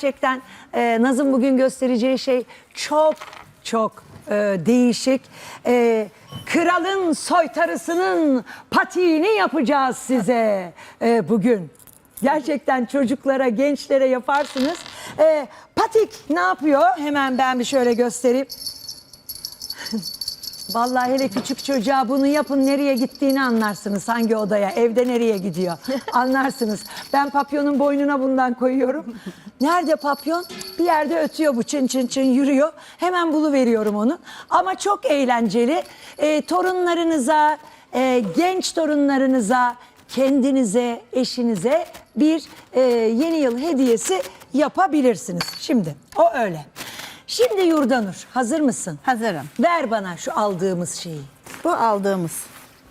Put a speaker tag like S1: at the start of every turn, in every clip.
S1: Gerçekten e, Naz'ın bugün göstereceği şey çok çok e, değişik. E, kralın soytarısının patiğini yapacağız size e, bugün. Gerçekten çocuklara, gençlere yaparsınız. E, patik ne yapıyor? Hemen ben bir şöyle göstereyim. Vallahi hele küçük çocuğa bunu yapın nereye gittiğini anlarsınız. Hangi odaya, evde nereye gidiyor anlarsınız. Ben papyonun boynuna bundan koyuyorum. Nerede papyon? Bir yerde ötüyor bu çın çın çın yürüyor. Hemen buluveriyorum onu. Ama çok eğlenceli. Ee, torunlarınıza, e, genç torunlarınıza, kendinize, eşinize bir e, yeni yıl hediyesi yapabilirsiniz. Şimdi o öyle. Şimdi Yurdanur hazır mısın?
S2: Hazırım.
S1: Ver bana şu aldığımız şeyi.
S2: Bu aldığımız.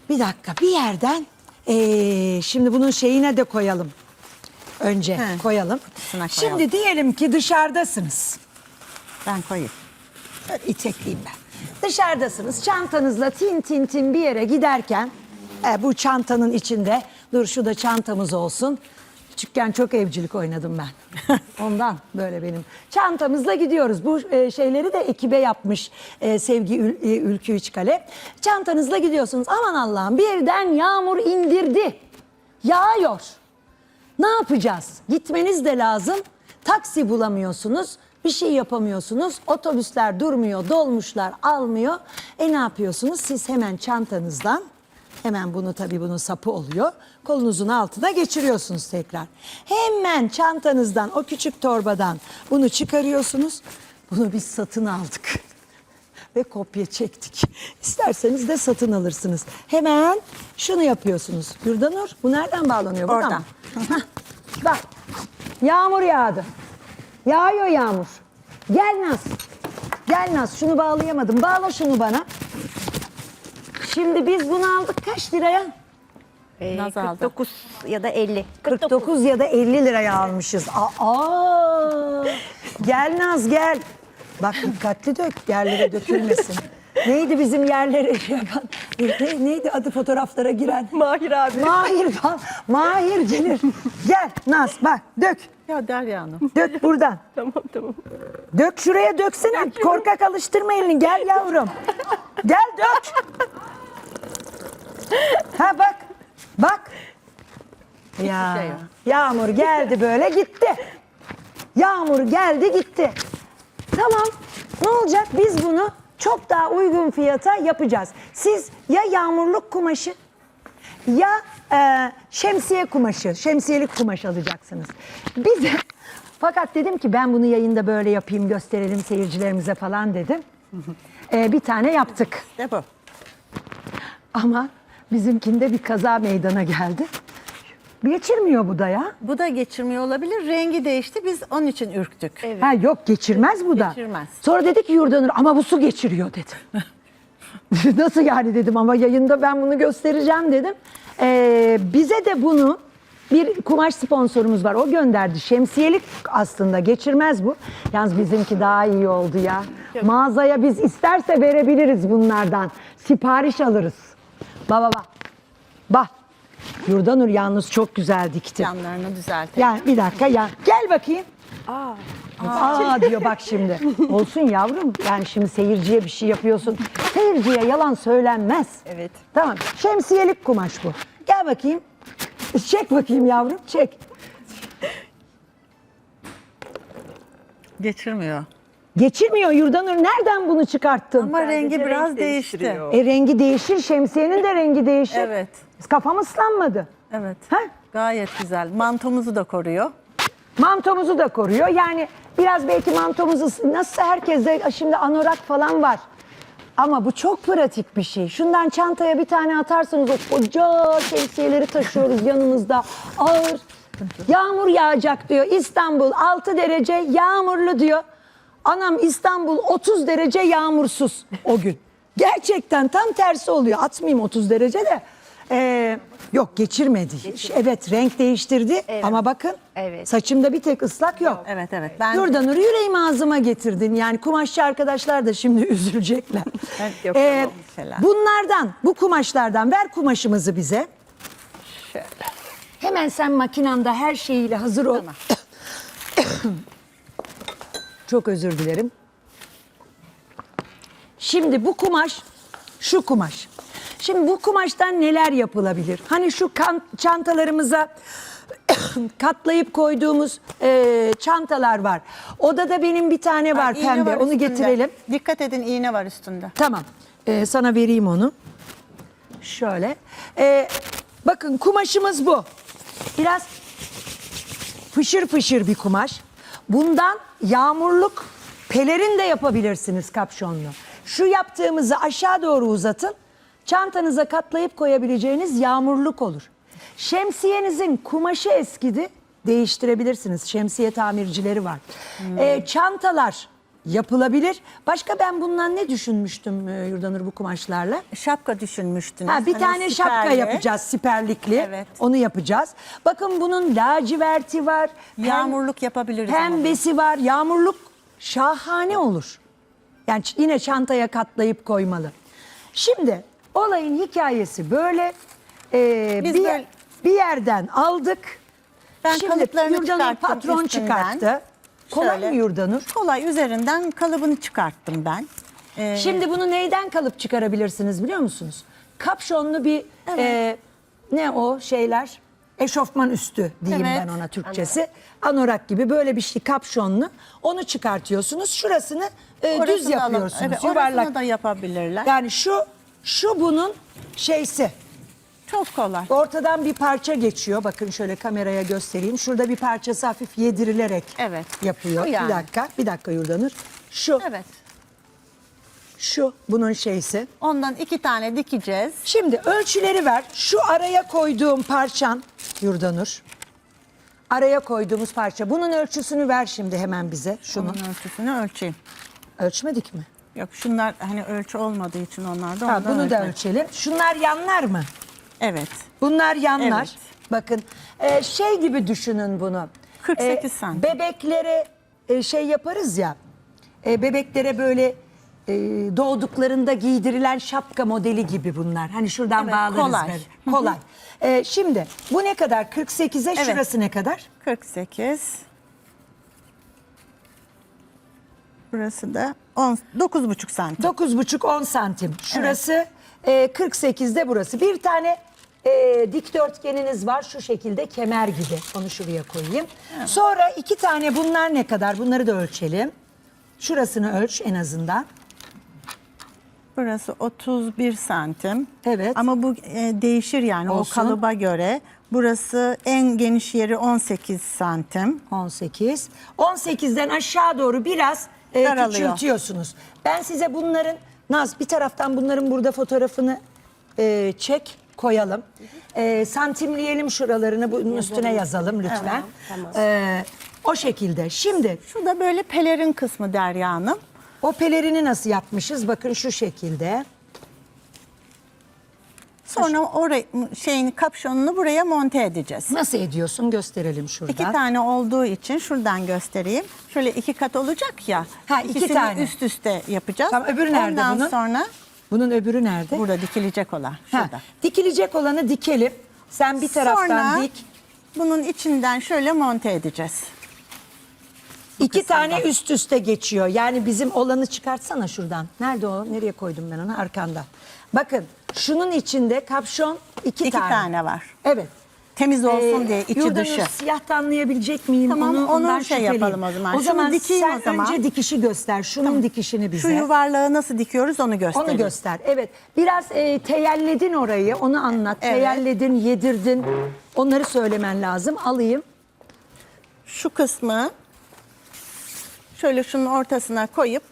S1: Bir dakika bir yerden eee, şimdi bunun şeyine de koyalım. Önce
S2: He,
S1: koyalım.
S2: koyalım.
S1: Şimdi diyelim ki dışarıdasınız.
S2: Ben koyayım.
S1: İtekleyeyim ben. Dışarıdasınız çantanızla tin tin tin bir yere giderken e, bu çantanın içinde dur şu da çantamız olsun. Küçükken çok evcilik oynadım ben. Ondan böyle benim. Çantamızla gidiyoruz. Bu e, şeyleri de ekibe yapmış e, Sevgi Ül, e, Ülkü İçkale. Çantanızla gidiyorsunuz. Aman Allah'ım birden yağmur indirdi. Yağıyor. Ne yapacağız? Gitmeniz de lazım. Taksi bulamıyorsunuz. Bir şey yapamıyorsunuz. Otobüsler durmuyor, dolmuşlar almıyor. E ne yapıyorsunuz? Siz hemen çantanızdan hemen bunu tabii bunun sapı oluyor. Kolunuzun altına geçiriyorsunuz tekrar. Hemen çantanızdan o küçük torbadan bunu çıkarıyorsunuz. Bunu biz satın aldık ve kopya çektik. İsterseniz de satın alırsınız. Hemen şunu yapıyorsunuz. Yurdanur bu nereden bağlanıyor? Buradan
S2: Oradan.
S1: mı? Bak yağmur yağdı. Yağıyor yağmur. Gel Naz. Gel Naz şunu bağlayamadım. Bağla şunu bana. Şimdi biz bunu aldık kaç liraya?
S3: Ee,
S2: Naz aldı.
S3: 49 ya da 50.
S1: 49 ya da 50 liraya almışız. Aa, gel Naz gel. Bak dikkatli dök yerlere dökülmesin. Neydi bizim yerlere yapan? Ne- neydi adı fotoğraflara giren?
S3: Mahir abi.
S1: Mahir falan. Mahir gelir. Gel Naz bak dök.
S2: Ya Derya Hanım.
S1: Dök buradan.
S3: tamam tamam.
S1: Dök şuraya döksene. Korkak alıştırma elini. Gel yavrum. Gel dök. Ha bak. Bak. Ya.
S2: şey yok.
S1: Yağmur geldi böyle gitti. Yağmur geldi gitti. Tamam. Ne olacak? Biz bunu çok daha uygun fiyata yapacağız. Siz ya yağmurluk kumaşı ya e, şemsiye kumaşı, şemsiyelik kumaş alacaksınız. Bize fakat dedim ki ben bunu yayında böyle yapayım gösterelim seyircilerimize falan dedim. E, bir tane yaptık
S2: De bu.
S1: ama bizimkinde bir kaza meydana geldi. Geçirmiyor bu da ya.
S2: Bu da geçirmiyor olabilir. Rengi değişti. Biz onun için ürktük.
S1: Ha yok geçirmez bu da.
S2: Geçirmez.
S1: Sonra dedi ki Yurdanur ama bu su geçiriyor dedi. Nasıl yani dedim ama yayında ben bunu göstereceğim dedim. Ee, bize de bunu bir kumaş sponsorumuz var. O gönderdi. Şemsiyelik aslında geçirmez bu. Yalnız bizimki daha iyi oldu ya. Mağazaya biz isterse verebiliriz bunlardan. Sipariş alırız. Bak bak bak. Bak. Yurdanur yalnız çok güzel dikti.
S2: Yanlarını düzeltelim.
S1: Ya bir dakika ya. Gel bakayım. Aa. diyor bak şimdi. Olsun yavrum. Yani şimdi seyirciye bir şey yapıyorsun. Seyirciye yalan söylenmez.
S3: Evet.
S1: Tamam. Şemsiyelik kumaş bu. Gel bakayım. Çek bakayım yavrum. Çek.
S2: Geçirmiyor.
S1: Geçirmiyor Yurdanur. Nereden bunu çıkarttın?
S2: Ama rengi
S3: renk
S2: biraz değişti.
S1: E rengi değişir. Şemsiyenin de rengi değişir.
S2: Evet.
S1: Kafam ıslanmadı.
S2: Evet.
S1: Ha?
S2: Gayet güzel. Mantomuzu da koruyor.
S1: Mantomuzu da koruyor. Yani biraz belki mantomuzu nasıl herkeste şimdi anorak falan var. Ama bu çok pratik bir şey. Şundan çantaya bir tane atarsanız o koca şemsiyeleri taşıyoruz yanımızda. Ağır. Yağmur yağacak diyor. İstanbul 6 derece yağmurlu diyor. Anam İstanbul 30 derece yağmursuz o gün. Gerçekten tam tersi oluyor. Atmayayım 30 derece de. Ee, yok geçirmedi. Evet renk değiştirdi ama bakın
S3: Evet.
S1: saçımda bir tek ıslak yok.
S2: Evet evet. Ben
S1: Yurdanur yüreğimi ağzıma getirdin. Yani kumaşçı arkadaşlar da şimdi üzülecekler.
S2: Evet, yok,
S1: Ee,
S2: tamam, mesela.
S1: bunlardan, bu kumaşlardan ver kumaşımızı bize.
S2: Şöyle.
S1: Hemen sen makinanda her şeyiyle hazır ol. Çok özür dilerim. Şimdi bu kumaş, şu kumaş. Şimdi bu kumaştan neler yapılabilir? Hani şu kan, çantalarımıza katlayıp koyduğumuz e, çantalar var. Odada benim bir tane var
S2: iğne
S1: pembe.
S2: var
S1: Onu
S2: üstünde.
S1: getirelim.
S2: Dikkat edin iğne var üstünde.
S1: Tamam. Ee, sana vereyim onu. Şöyle. Ee, bakın kumaşımız bu. Biraz fışır fışır bir kumaş. Bundan yağmurluk pelerin de yapabilirsiniz kapşonlu. Şu yaptığımızı aşağı doğru uzatın. Çantanıza katlayıp koyabileceğiniz yağmurluk olur. Şemsiyenizin kumaşı eskidi. Değiştirebilirsiniz. Şemsiye tamircileri var. Ee, çantalar yapılabilir. Başka ben bundan ne düşünmüştüm e, Yurdanur bu kumaşlarla?
S2: Şapka düşünmüştünüz.
S1: Ha, bir
S2: Hani
S1: tane şapka
S2: siperli.
S1: yapacağız siperlikli.
S2: Evet.
S1: Onu yapacağız. Bakın bunun laciverti var.
S2: Yağmurluk yapabiliriz ama
S1: Pembesi var. Yağmurluk şahane olur. Yani ç- yine çantaya katlayıp koymalı. Şimdi olayın hikayesi böyle. Ee,
S2: Biz
S1: bir,
S2: böyle-
S1: bir yerden aldık.
S2: Ben kalıplarını
S1: Yurdanur
S2: çıkarttım
S1: patron
S2: üstünden.
S1: çıkarttı. Kolay
S2: Şöyle.
S1: mı Yurdanur?
S2: Kolay üzerinden kalıbını çıkarttım ben. Ee,
S1: Şimdi bunu neyden kalıp çıkarabilirsiniz biliyor musunuz? Kapşonlu bir e, ne o şeyler? Eşofman üstü diyeyim
S2: Evet.
S1: ben ona Türkçesi. Anorak gibi böyle bir şey kapşonlu. Onu çıkartıyorsunuz. Şurasını e, düz
S2: alalım.
S1: yapıyorsunuz.
S2: Evet,
S1: yuvarlak.
S2: orasını da yapabilirler.
S1: Yani şu şu bunun şeysi.
S2: Çok kolay.
S1: Ortadan bir parça geçiyor. Bakın şöyle kameraya göstereyim. Şurada bir parçası hafif yedirilerek
S2: Evet.
S1: yapıyor.
S2: Şu yani.
S1: Bir dakika, bir dakika Yurdanur. Şu,
S2: Evet.
S1: şu bunun şeysi.
S2: Ondan iki tane dikeceğiz.
S1: Şimdi ölçüleri ver. Şu araya koyduğum parçan Yurdanur. Araya koyduğumuz parça. Bunun ölçüsünü ver şimdi hemen bize. Şunun.
S2: Bunun ölçüsünü ölçeyim.
S1: Ölçmedik mi?
S2: Yok şunlar hani ölçü olmadığı için onlar da
S1: Ha,
S2: ondan
S1: bunu da ölçelim. Şunlar yanlar mı?
S2: Evet.
S1: Bunlar yanlar.
S2: Evet.
S1: Bakın e, şey gibi düşünün bunu.
S2: 48 santim.
S1: Bebeklere e, şey yaparız ya. e, bebeklere böyle e, doğduklarında giydirilen şapka modeli gibi bunlar. Hani şuradan
S2: Evet,
S1: bağlarız
S2: kolay.
S1: böyle. Kolay. E, şimdi bu ne kadar? 48'e
S2: Evet.
S1: şurası ne kadar?
S2: 48. Burası da 10, 9,5 santim.
S1: 9,5-10 santim. Şurası e, 48'de burası. Bir tane e, dikdörtgeniniz var şu şekilde kemer gibi. Onu şuraya koyayım. Sonra iki tane bunlar ne kadar? Bunları da ölçelim. Şurasını ölç en azından.
S2: Burası 31 santim.
S1: Evet.
S2: Ama bu e, değişir yani
S1: Olsun.
S2: o kalıba göre. Burası en geniş yeri 18 santim.
S1: 18. 18'den aşağı doğru biraz e,
S2: Daralıyor.
S1: küçültüyorsunuz. Ben size bunların Naz bir taraftan bunların burada fotoğrafını e, çek koyalım. E, santimleyelim şuralarını bunun üstüne yazalım lütfen.
S3: Tamam,
S1: E, o şekilde. Şimdi
S2: Şu da böyle pelerin kısmı Derya Hanım.
S1: o pelerini nasıl yapmışız? Bakın şu şekilde.
S2: Sonra oraya şeyin kapşonunu buraya monte edeceğiz.
S1: Nasıl ediyorsun? Gösterelim şuradan.
S2: İki tane olduğu için şuradan göstereyim. Şöyle iki kat olacak ya.
S1: Ha, iki
S2: ikisini
S1: tane.
S2: üst üste yapacağız.
S1: Tamam, öbürü nerede
S2: Ondan
S1: bunun?
S2: sonra
S1: Bunun öbürü nerede?
S2: burada dikilecek olan.
S1: Ha,
S2: Şurada.
S1: dikilecek olanı dikelim. Sen bir taraftan
S2: Sonra
S1: dik.
S2: bunun içinden şöyle monte edeceğiz.
S1: İki tane üst üste geçiyor. Yani bizim olanı çıkartsana şuradan. Nerede o? Nereye koydum ben onu? Arkanda. Bakın şunun içinde kapşon iki,
S2: İki
S1: tane.
S2: tane var.
S1: Evet.
S2: Temiz olsun
S1: Ee,
S2: diye içi
S1: Yurdanur,
S2: dışı.
S1: siyah da anlayabilecek miyim?
S2: Tamam, onu
S1: ondan
S2: şey
S1: şüpheliyim.
S2: yapalım o zaman.
S1: O
S2: Şunu
S1: zaman
S2: dikeyim
S1: sen
S2: o zaman.
S1: önce dikişi göster. Şunun dikişini bize.
S2: Şu yuvarlağı nasıl dikiyoruz onu gösterelim.
S1: Onu göster. Evet. Biraz e, teyelledin orayı. Onu anlat.
S2: Evet.
S1: Teyelledin, yedirdin. Onları söylemen lazım. Alayım.
S2: Şu kısmı şöyle şunun ortasına koyup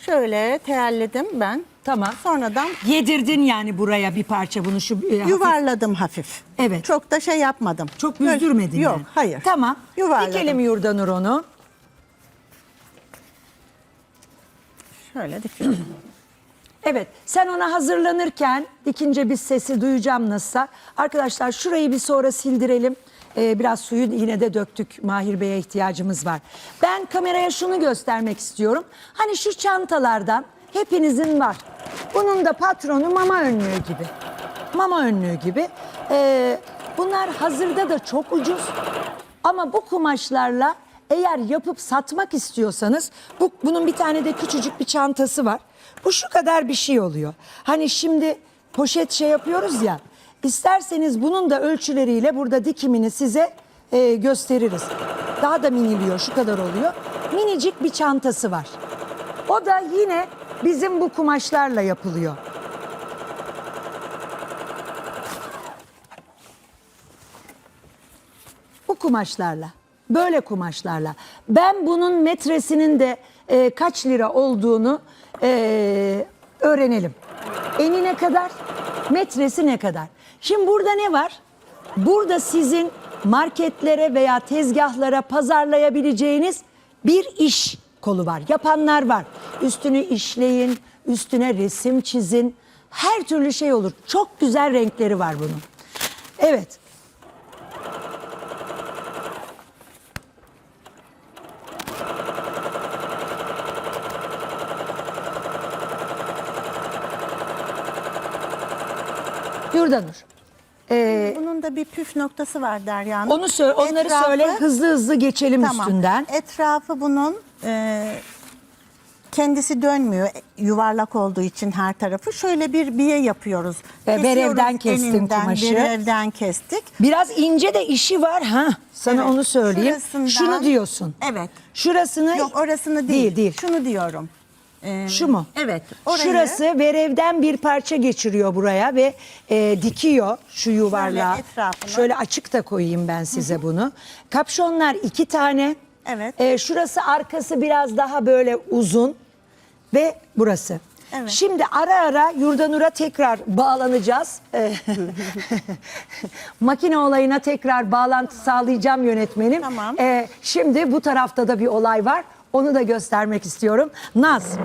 S2: şöyle teyelledim ben.
S1: Tamam.
S2: Sonradan
S1: Yedirdin yani buraya bir parça bunu şu e, hafif-
S2: yuvarladım hafif.
S1: Evet.
S2: Çok da şey yapmadım.
S1: Çok
S2: Böyle-
S1: büzdürmedin
S2: Yok,
S1: yani.
S2: hayır.
S1: Tamam.
S2: Yuvarladım.
S1: Dikelim Yurdanur onu.
S2: Şöyle dikiyorum.
S1: Evet sen ona hazırlanırken dikince biz sesi duyacağım nasılsa. Arkadaşlar şurayı bir sonra sildirelim. Ee, biraz suyu yine de döktük. Mahir Bey'e ihtiyacımız var. Ben kameraya şunu göstermek istiyorum. Hani şu çantalardan hepinizin var. Bunun da patronu mama önlüğü gibi. Mama önlüğü gibi. Ee, bunlar hazırda da çok ucuz. Ama bu kumaşlarla Eğer yapıp satmak istiyorsanız bu, bunun bir tane de küçücük bir çantası var. Bu şu kadar bir şey oluyor. Hani şimdi poşet şey yapıyoruz ya. İsterseniz bunun da ölçüleriyle burada dikimini size e, gösteririz. Daha da miniliyor şu kadar oluyor. Minicik bir çantası var. O da yine bizim bu kumaşlarla yapılıyor. Bu kumaşlarla, böyle kumaşlarla. Ben bunun metresinin de e, kaç lira olduğunu e, öğrenelim. Eni ne kadar, metresi ne kadar? Şimdi burada ne var? Burada sizin marketlere veya tezgahlara pazarlayabileceğiniz bir iş kolu var. Yapanlar var. Üstünü işleyin, üstüne resim çizin. Her türlü şey olur. Çok güzel renkleri var bunun. Evet. Yurdanur. Ee,
S2: Bunun da bir püf noktası var Derya Hanım.
S1: onu söyle, onları
S2: Etrafı-
S1: söyle hızlı hızlı geçelim
S2: Tamam.
S1: üstünden.
S2: Etrafı bunun e, kendisi dönmüyor yuvarlak olduğu için her tarafı. Şöyle bir biye yapıyoruz.
S1: Ve
S2: Kesiyoruz
S1: berevden kestin
S2: eninden,
S1: kumaşı.
S2: Berevden kestik.
S1: Biraz ince de işi var ha. Sana
S2: Evet.
S1: onu söyleyeyim.
S2: Şurasından-
S1: Şunu diyorsun.
S2: Evet.
S1: Şurasını
S2: Yok orasını değil.
S1: Değil değil.
S2: Şunu diyorum. Ee,
S1: Şu mu?
S2: Evet. Orayı,
S1: Şurası verevden bir parça geçiriyor buraya ve e, dikiyor şu yuvarlağı.
S2: Şöyle etrafına.
S1: Şöyle açık da koyayım ben size bunu. Kapşonlar iki tane.
S2: Evet.
S1: E, şurası arkası biraz daha böyle uzun ve burası.
S2: Evet.
S1: Şimdi ara ara Yurdanur'a tekrar bağlanacağız. E, Makine olayına tekrar bağlantı sağlayacağım yönetmenim.
S2: Tamam.
S1: E, şimdi bu tarafta da bir olay var. Onu da göstermek istiyorum. Naz,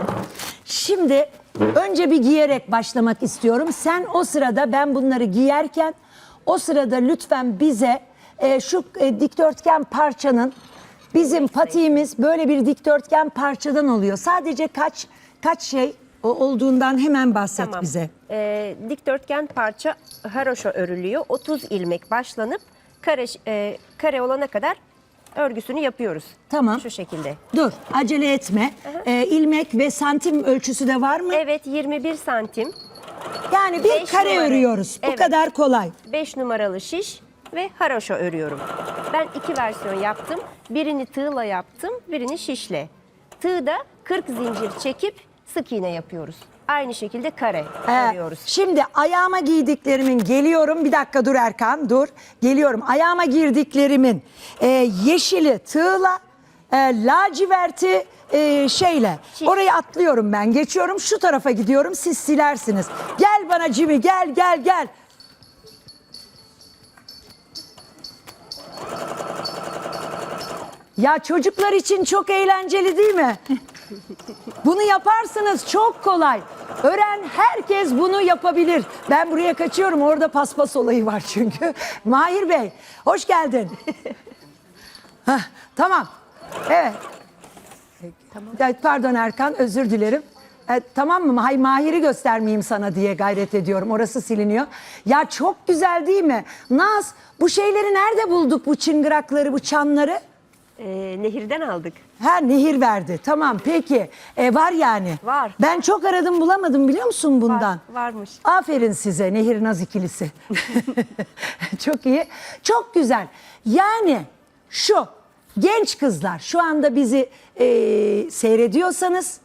S1: şimdi önce bir giyerek başlamak istiyorum. Sen o sırada ben bunları giyerken o sırada lütfen bize e, şu e, dikdörtgen parçanın bizim patiğimiz böyle bir dikdörtgen parçadan oluyor. Sadece kaç kaç şey o- olduğundan hemen bahset
S3: Tamam.
S1: bize.
S3: Ee, dikdörtgen parça haroşa örülüyor. 30 ilmek başlanıp kare e, kare olana kadar örgüsünü yapıyoruz.
S1: Tamam.
S3: Şu şekilde.
S1: Dur acele etme. E, ilmek ve santim ölçüsü de var mı?
S3: Evet 21 santim,
S1: Yani bir
S3: Beş
S1: kare
S3: numara.
S1: örüyoruz. Bu
S3: Evet.
S1: kadar kolay.
S3: 5 numaralı şiş ve haroşa örüyorum. Ben iki versiyon yaptım. Birini tığla yaptım, birini şişle. Tığda 40 zincir çekip sık iğne yapıyoruz. Aynı şekilde kare
S1: Ee,
S3: örüyoruz.
S1: şimdi ayağıma giydiklerimin geliyorum. Bir dakika dur Erkan dur. Geliyorum. Ayağıma girdiklerimin e, yeşili tığla, e, laciverti e, şeyle. Orayı atlıyorum ben. Geçiyorum şu tarafa gidiyorum. Siz silersiniz. Gel bana Cimi gel gel gel. Ya çocuklar için çok eğlenceli değil mi? Bunu yaparsınız çok kolay. Öğren herkes bunu yapabilir. Ben buraya kaçıyorum orada paspas olayı var çünkü. Mahir Bey hoş geldin. Hah, tamam. Evet. Ya, Pardon Erkan özür dilerim. E, tamam mı? Hay Mahir'i göstermeyeyim sana diye gayret ediyorum. Orası siliniyor. Ya çok güzel değil mi? Naz bu şeyleri nerede bulduk bu çıngırakları, bu çanları?
S3: Ee, nehirden aldık.
S1: Ha nehir verdi. Tamam peki. E, var yani.
S3: Var.
S1: Ben çok aradım bulamadım biliyor musun bundan?
S3: Var, varmış.
S1: Aferin size Nehir Naz ikilisi. çok iyi. Çok güzel. Yani şu genç kızlar şu anda bizi e, seyrediyorsanız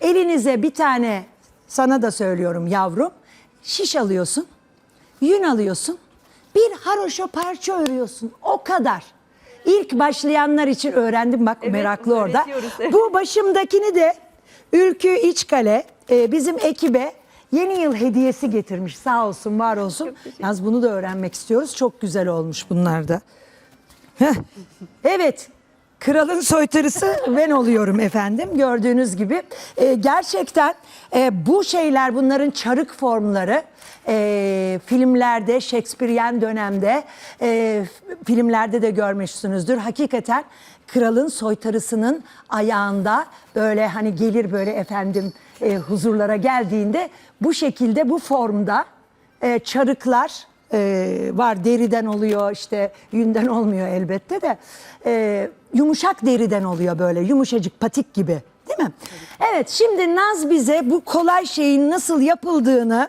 S1: elinize bir tane sana da söylüyorum yavrum şiş alıyorsun. Yün alıyorsun. Bir haroşa parça örüyorsun. O kadar. İlk başlayanlar için öğrendim bak meraklı orada. Bu başımdakini de Ülkü İçkale e, bizim ekibe yeni yıl hediyesi getirmiş. Sağ olsun, var olsun. Yalnız bunu da öğrenmek istiyoruz. Çok güzel olmuş bunlar da. Heh. Evet. Kralın soytarısı ben oluyorum efendim. Gördüğünüz gibi e, gerçekten e, bu şeyler bunların çarık formları e, filmlerde Shakespearean dönemde e, filmlerde de görmüşsünüzdür. Hakikaten kralın soytarısının ayağında böyle hani gelir böyle efendim e, huzurlara geldiğinde bu şekilde bu formda e, çarıklar e, var deriden oluyor işte yünden olmuyor elbette de E, yumuşak deriden oluyor böyle yumuşacık patik gibi değil mi? Evet şimdi Naz bize bu kolay şeyin nasıl yapıldığını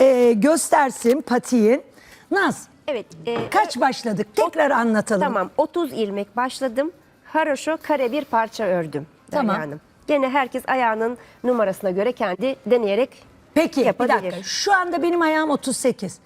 S1: e, göstersin patiğin. Naz
S3: Evet. e,
S1: kaç başladık tekrar anlatalım.
S3: Tamam 30 ilmek başladım. Haroşo kare bir parça ördüm.
S1: Tamam.
S3: Hanım. Gene herkes ayağının numarasına göre kendi deneyerek
S1: Peki bir
S3: yapabilir.
S1: dakika şu anda benim ayağım 38.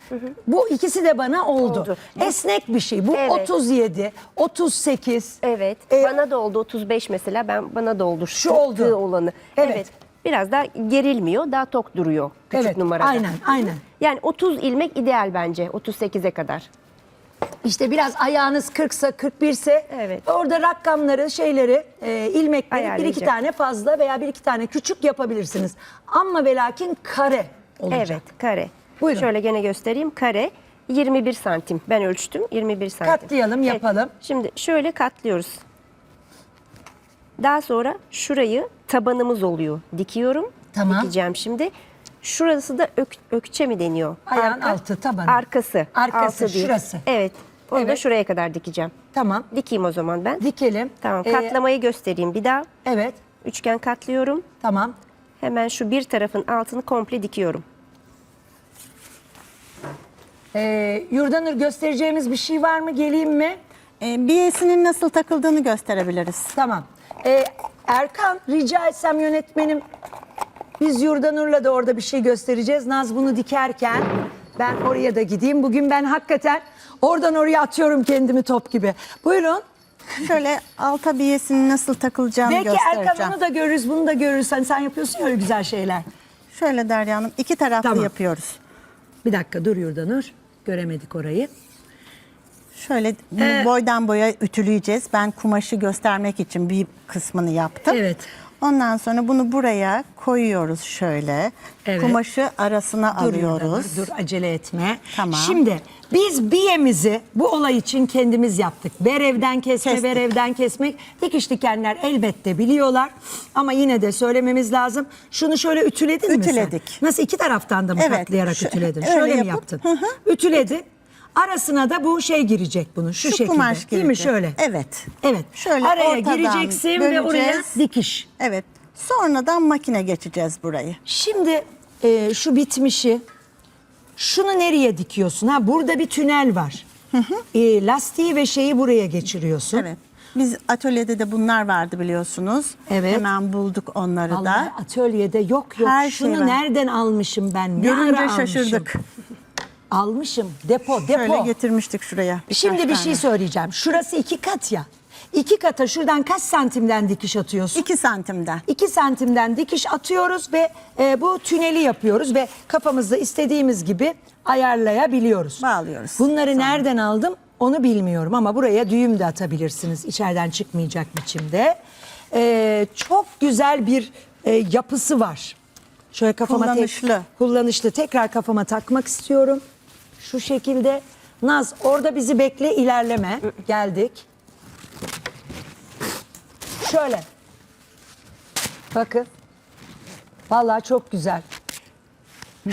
S1: Bu ikisi de bana oldu.
S3: Oldu. Bu-
S1: Esnek bir şey. Bu
S3: Evet.
S1: 37, 38.
S3: Evet.
S1: Ee,
S3: bana da oldu 35 mesela. Ben bana da oldu.
S1: Şu oldu.
S3: tığ olanı.
S1: Evet.
S3: Biraz daha gerilmiyor, daha tok duruyor küçük
S1: Evet,
S3: numarada.
S1: aynen, aynen.
S3: Yani 30 ilmek ideal bence 38'e kadar.
S1: İşte biraz ayağınız 40'sa 41 ise
S3: Evet.
S1: orada rakamları şeyleri e, ilmekleri bir iki tane fazla veya bir iki tane küçük yapabilirsiniz. Ama ve lakin kare olacak.
S3: Evet, kare.
S1: Buyurun.
S3: Şöyle gene göstereyim. Kare 21 santim. Ben ölçtüm 21 santim.
S1: Katlayalım, yapalım.
S3: Şimdi şöyle katlıyoruz. Daha sonra şurayı tabanımız oluyor. Dikiyorum.
S1: Tamam.
S3: Dikeceğim şimdi. Şurası da ök, ökçe mi deniyor?
S1: Ayağın altı, tabanı.
S3: Arkası.
S1: Arkası,
S3: Altı değil.
S1: şurası.
S3: Evet. Onu da
S1: Evet.
S3: şuraya kadar dikeceğim.
S1: Tamam.
S3: Dikeyim o zaman ben.
S1: Dikelim.
S3: Tamam.
S1: Ee,
S3: Katlamayı göstereyim bir daha.
S1: evet.
S3: Üçgen katlıyorum.
S1: Tamam.
S3: Hemen şu bir tarafın altını komple dikiyorum.
S1: Ee, Yurdanur göstereceğimiz bir şey var mı? Geleyim mi?
S2: E, biyesinin nasıl takıldığını gösterebiliriz.
S1: Tamam. Ee, Erkan rica etsem yönetmenim biz Yurdanur'la da orada bir şey göstereceğiz. Naz bunu dikerken ben oraya da gideyim. Bugün ben hakikaten oradan oraya atıyorum kendimi top gibi. Buyurun.
S2: Şöyle alta biyesinin nasıl takılacağını
S1: Belki
S2: göstereceğim.
S1: Erkan onu da görürüz, bunu da görürüz. Hani sen yapıyorsun ya öyle güzel şeyler.
S2: Şöyle Derya Hanım iki taraflı
S1: Tamam.
S2: yapıyoruz.
S1: Bir dakika dur Yurdanur. Göremedik orayı.
S2: Şöyle
S1: Ee,
S2: boydan boya ütüleyeceğiz. Ben kumaşı göstermek için bir kısmını yaptım.
S1: Evet.
S2: Ondan sonra bunu buraya koyuyoruz şöyle.
S1: Evet.
S2: Kumaşı arasına
S1: Dur
S2: alıyoruz.
S1: Yurdanur, dur acele etme.
S2: Tamam.
S1: Şimdi biz biyemizi bu olay için kendimiz yaptık. Berevden kesme,
S2: Kestik.
S1: berevden kesmek. Dikiş dikenler elbette biliyorlar. Ama yine de söylememiz lazım. Şunu şöyle ütüledin mi sen?
S2: Ütüledik.
S1: Nasıl iki taraftan da mı
S2: Evet,
S1: katlayarak
S2: şu-
S1: ütüledin?
S2: öyle
S1: Şöyle mi
S2: yapıp,
S1: yaptın?
S2: hı hı.
S1: Ütüledin. Arasına da bu şey girecek bunun şu,
S2: Şu
S1: şekilde.
S2: kumaş
S1: Değil mi şöyle?
S2: Evet.
S1: Evet.
S2: Şöyle
S1: Araya
S2: ortadan
S1: gireceksin ve oraya dikiş.
S2: Evet. Sonradan makine geçeceğiz burayı.
S1: Şimdi e, şu bitmişi şunu nereye dikiyorsun? Ha burada bir tünel var. E, lastiği ve şeyi buraya geçiriyorsun.
S2: Evet. Biz atölyede de bunlar vardı biliyorsunuz.
S1: Evet.
S2: Hemen bulduk onları
S1: Vallahi
S2: da.
S1: atölyede yok yok.
S2: Her
S1: Şunu
S2: şey var.
S1: nereden almışım ben? Ne
S2: Görünce
S1: ara almışım?
S2: şaşırdık.
S1: Almışım. Depo, depo.
S2: Şöyle getirmiştik şuraya.
S1: Şimdi bir
S2: tane.
S1: şey söyleyeceğim. Şurası iki kat ya. İki kata şuradan kaç santimden dikiş atıyorsun?
S2: İki santimden.
S1: 2 santimden dikiş atıyoruz ve e, bu tüneli yapıyoruz ve kafamızda istediğimiz gibi ayarlayabiliyoruz.
S2: Bağlıyoruz.
S1: Bunları nereden aldım onu bilmiyorum ama buraya düğüm de atabilirsiniz içeriden çıkmayacak biçimde. E, çok güzel bir e, yapısı var. Şöyle kafama tek-
S2: Kullanışlı.
S1: kullanışlı tekrar kafama takmak istiyorum. Şu şekilde. Naz orada bizi bekle ilerleme. Geldik. Şöyle. Bakın. Vallahi çok güzel.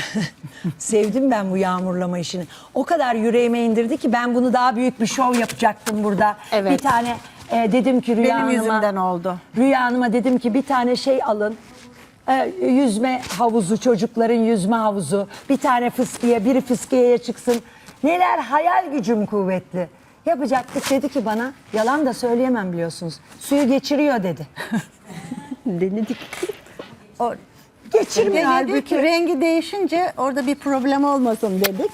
S1: Sevdim ben bu yağmurlama işini. O kadar yüreğime indirdi ki ben bunu daha büyük bir şov yapacaktım burada.
S2: Evet.
S1: Bir tane e, dedim ki Rüya
S2: Benim
S1: Hanım'a-
S2: yüzümden oldu.
S1: Rüya Hanım'a dedim ki bir tane şey alın. E, yüzme havuzu, çocukların yüzme havuzu. Bir tane fıskiye, biri fıskiyeye çıksın. Neler hayal gücüm kuvvetli. Yapacaktık dedi ki bana, yalan da söyleyemem biliyorsunuz. Suyu geçiriyor dedi.
S3: Denedik.
S2: O,
S1: Geçirmiyor
S2: Gene diyor
S1: halbuki.
S2: ki rengi değişince orada bir problem olmasın dedik.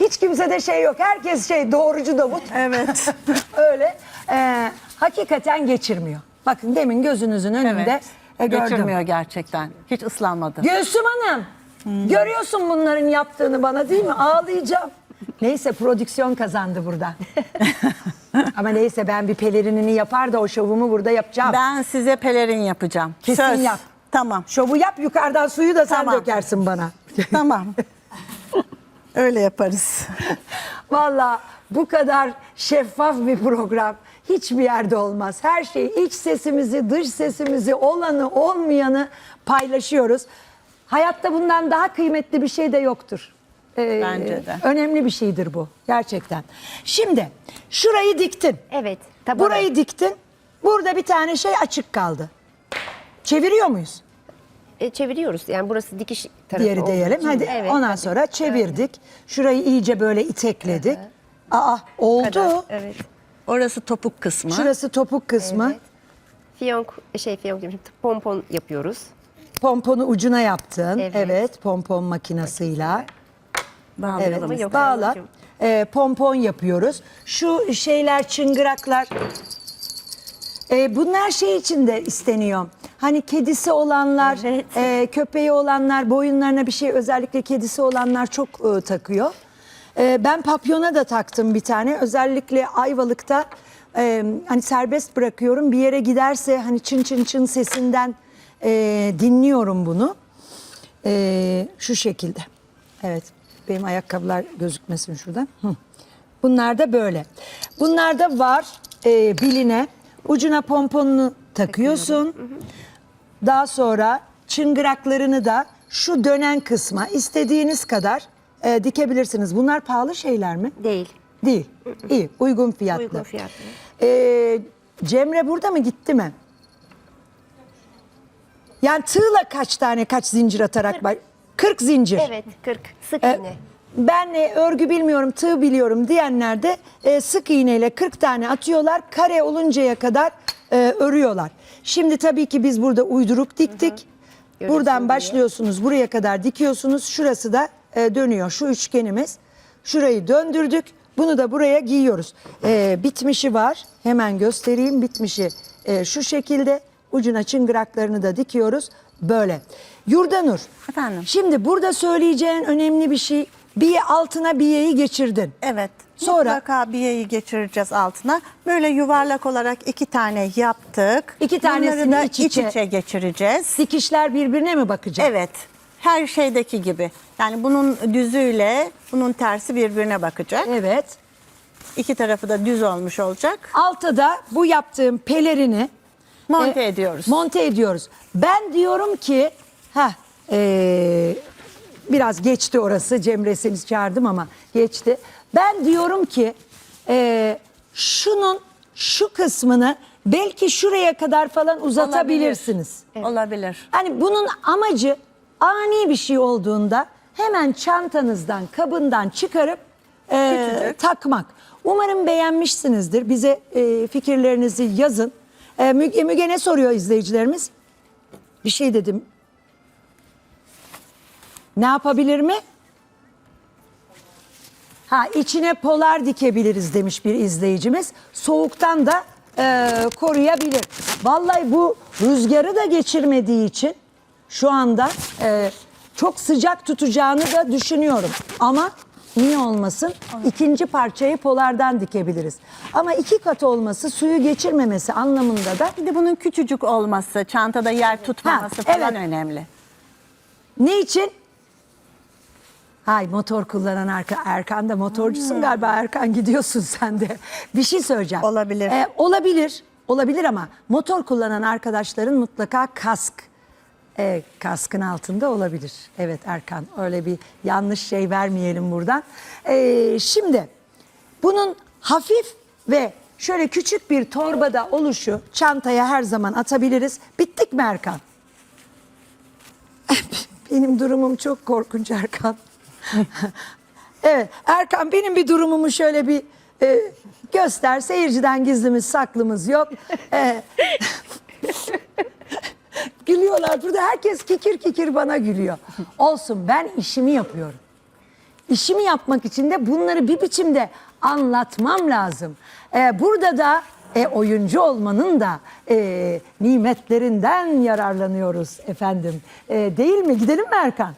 S1: Hiç kimse de şey yok. Herkes şey doğrucu Davut.
S2: Evet.
S1: Öyle. Ee, hakikaten geçirmiyor. Bakın demin gözünüzün önünde e, gördüm.
S2: Geçirmiyor gerçekten. Hiç ıslanmadı.
S1: Gülsüm Hanım. Görüyorsun bunların yaptığını bana değil mi? Ağlayacağım. Neyse prodüksiyon kazandı burada. Ama neyse ben bir pelerinini yapar da o şovumu burada yapacağım.
S2: Ben size pelerin yapacağım.
S1: Kesin
S2: Söz.
S1: yap.
S2: Tamam.
S1: Şovu yap yukarıdan suyu da sen
S2: Tamam.
S1: dökersin bana.
S2: tamam. Öyle yaparız.
S1: Valla bu kadar şeffaf bir program hiçbir yerde olmaz. Her şeyi iç sesimizi, dış sesimizi, olanı, olmayanı paylaşıyoruz. Hayatta bundan daha kıymetli bir şey de yoktur. Ee,
S2: Bence de.
S1: Önemli bir şeydir bu gerçekten. Şimdi şurayı diktin.
S3: Evet. Tabanı.
S1: Burayı diktin. Burada bir tane şey açık kaldı. Çeviriyor muyuz?
S3: E, çeviriyoruz. Yani burası dikiş tarafı.
S1: Diğeri
S3: olduğu
S1: diyelim.
S3: için.
S1: Hadi
S3: Evet,
S1: ondan
S3: tabii.
S1: sonra çevirdik. Şurayı iyice böyle itekledik. Aa oldu.
S3: Kadar, Evet.
S2: Orası topuk kısmı.
S1: Şurası topuk kısmı.
S3: Evet. Fiyonk, şey fiyonk diyorum, pompon yapıyoruz.
S1: Pomponu ucuna yaptın. Evet,
S3: Evet.
S1: pompon makinasıyla. Evet,
S2: Bağlayalım.
S3: Yok,
S1: bağla. Ee, pompon yapıyoruz. Şu şeyler çıngıraklar. Ee, bunlar şey için de isteniyor. Hani kedisi olanlar,
S3: Evet.
S1: e, köpeği olanlar, boyunlarına bir şey özellikle kedisi olanlar çok e, takıyor. E, ben papyona da taktım bir tane. Özellikle Ayvalık'ta e, hani serbest bırakıyorum. Bir yere giderse hani çın çın çın sesinden e, dinliyorum bunu. E, şu şekilde. Evet. Benim ayakkabılar gözükmesin şuradan. Hı. Bunlar da böyle. Bunlar da var e, biline. Ucuna pomponunu takıyorsun. Daha sonra çıngıraklarını da şu dönen kısma istediğiniz kadar e, dikebilirsiniz. Bunlar pahalı şeyler mi?
S3: Değil.
S1: Değil. İyi, uygun fiyatlı.
S3: Uygun fiyatlı.
S1: Ee, Cemre burada mı gitti mi? Yani tığla kaç tane kaç zincir atarak var? 40 zincir.
S3: Evet 40 sık
S1: Ee,
S3: iğne.
S1: ben e, örgü bilmiyorum, tığ biliyorum diyenler de e, sık iğneyle 40 tane atıyorlar. Kare oluncaya kadar e, örüyorlar. Şimdi tabii ki biz burada uyduruk diktik. Buradan başlıyorsunuz, buraya kadar dikiyorsunuz. Şurası da e, dönüyor. Şu üçgenimiz. Şurayı döndürdük. Bunu da buraya giyiyoruz. E, bitmişi var. Hemen göstereyim. Bitmişi e, şu şekilde. Ucuna çıngıraklarını da dikiyoruz. Böyle. Yurdanur.
S2: Efendim?
S1: Şimdi burada söyleyeceğin önemli bir şey. Bir altına biyeyi geçirdin.
S2: Evet.
S1: Sonra?
S2: Mutlaka biyeyi geçireceğiz altına. Böyle yuvarlak olarak iki tane yaptık.
S1: İki tanesini
S2: Bunları da
S1: iç içe.
S2: geçireceğiz.
S1: Dikişler birbirine mi bakacak?
S2: Evet. Her şeydeki gibi. Yani bunun düzüyle bunun tersi birbirine bakacak.
S1: Evet.
S2: İki tarafı da düz olmuş olacak.
S1: Altta da bu yaptığım pelerini
S2: Monte
S1: e,
S2: ediyoruz.
S1: Monte ediyoruz. Ben diyorum ki ha biraz geçti orası. Cemre seni çağırdım ama geçti. Ben diyorum ki e, şunun şu kısmını belki şuraya kadar falan uzatabilirsiniz.
S2: Olabilir.
S1: Hani bunun amacı ani bir şey olduğunda hemen çantanızdan, kabından çıkarıp e, takmak. Umarım beğenmişsinizdir. Bize e, fikirlerinizi yazın. E, Müge, Müge ne soruyor izleyicilerimiz? Bir şey dedim. Ne yapabilir mi? Ha içine polar dikebiliriz demiş bir izleyicimiz. Soğuktan da e, koruyabilir. Vallahi bu rüzgarı da geçirmediği için şu anda e, çok sıcak tutacağını da düşünüyorum. Ama niye olmasın? İkinci parçayı polardan dikebiliriz. Ama iki kat olması suyu geçirmemesi anlamında da
S2: Bir de bunun küçücük olması, çantada yer tutmaması
S1: Ha,
S2: falan
S1: evet.
S2: önemli.
S1: Ne için? Hay motor kullanan Erkan, Erkan da motorcusun galiba Erkan gidiyorsun sen de. Bir şey söyleyeceğim.
S2: Olabilir.
S1: Ee, olabilir. Olabilir ama motor kullanan arkadaşların mutlaka kask e, kaskın altında olabilir. Evet Erkan öyle bir yanlış şey vermeyelim buradan. Ee, şimdi bunun hafif ve şöyle küçük bir torbada oluşu çantaya her zaman atabiliriz. Bittik mi Erkan? Benim durumum çok korkunç Erkan. evet Erkan benim bir durumumu şöyle bir e, göster. Seyirciden gizlimiz saklımız yok. E, gülüyorlar burada herkes kikir kikir bana gülüyor. Olsun ben işimi yapıyorum. İşimi yapmak için de bunları bir biçimde anlatmam lazım. Ee, burada da e, oyuncu olmanın da e, nimetlerinden yararlanıyoruz efendim. E, değil mi? Gidelim mi Erkan?